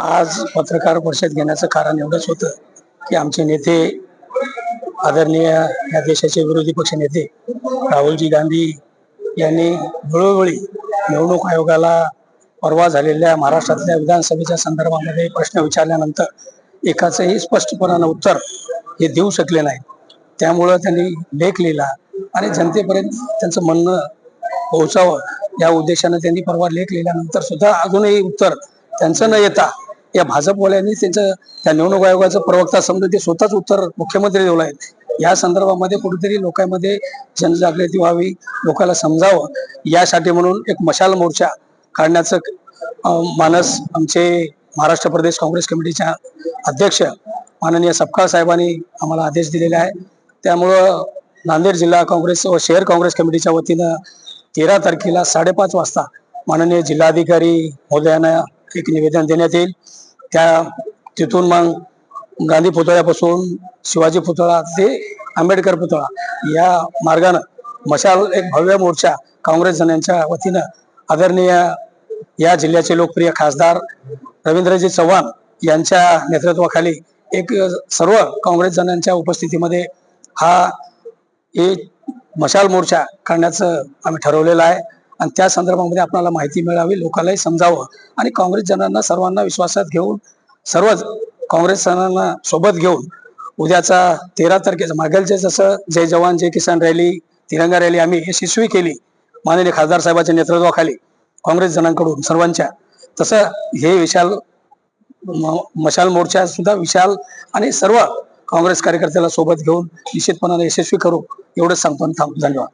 आज पत्रकार परिषद घेण्याचं कारण एवढंच होतं की आमचे नेते आदरणीय या देशाचे विरोधी पक्ष नेते राहुलजी गांधी यांनी वेळोवेळी निवडणूक आयोगाला परवा झालेल्या महाराष्ट्रातल्या विधानसभेच्या संदर्भामध्ये प्रश्न विचारल्यानंतर एकाचंही स्पष्टपणानं उत्तर हे देऊ शकले नाही त्यामुळं त्यांनी लेख लिहिला आणि जनतेपर्यंत त्यांचं म्हणणं पोहोचावं या उद्देशानं त्यांनी परवा लेख लिहिल्यानंतर सुद्धा अजूनही उत्तर त्यांचं न येता या भाजपवाल्यांनी त्यांचं त्या निवडणूक आयोगाचं प्रवक्ता समजून ते स्वतःच उत्तर मुख्यमंत्री देऊ आहेत. या संदर्भामध्ये कुठेतरी लोकांमध्ये जनजागृती व्हावी लोकांना समजावं यासाठी म्हणून एक मशाल मोर्चा काढण्याचं मानस आमचे महाराष्ट्र प्रदेश काँग्रेस कमिटीच्या अध्यक्ष माननीय सपकाळ साहेबांनी आम्हाला आदेश दिलेले आहे. त्यामुळं नांदेड जिल्हा काँग्रेस व शहर काँग्रेस कमिटीच्या वतीनं तेरा तारखेला साडेपाच वाजता माननीय जिल्हाधिकारी महोदयांना एक निवेदन देण्यात येईल. त्या तिथून मग गांधी पुतळ्यापासून शिवाजी पुतळा ते आंबेडकर पुतळा या मार्गानं मशाल एक भव्य मोर्चा काँग्रेस जणांच्या वतीनं आदरणीय या जिल्ह्याचे लोकप्रिय खासदार रवींद्रजी चव्हाण यांच्या नेतृत्वाखाली एक सर्व काँग्रेस जणांच्या उपस्थितीमध्ये हा एक मशाल मोर्चा काढण्याचं आम्ही ठरवलेलं आहे. आणि त्या संदर्भामध्ये आपल्याला माहिती मिळावी लोकांनाही समजावं आणि काँग्रेस जणांना सर्वांना विश्वासात घेऊन सर्वच काँग्रेस जणांना सोबत घेऊन उद्याचा तेरा तारखेचा मागेलचे जसं जय जवान जय किसान रॅली तिरंगा रॅली आम्ही यशस्वी केली माननीय खासदार साहेबांच्या नेतृत्वाखाली काँग्रेस जणांकडून सर्वांच्या. तसं हे विशाल मशाल मोर्चा सुद्धा विशाल आणि सर्व काँग्रेस कार्यकर्त्याला सोबत घेऊन निश्चितपणाने यशस्वी करू एवढंच सांगतो आणि थांबतो. धन्यवाद.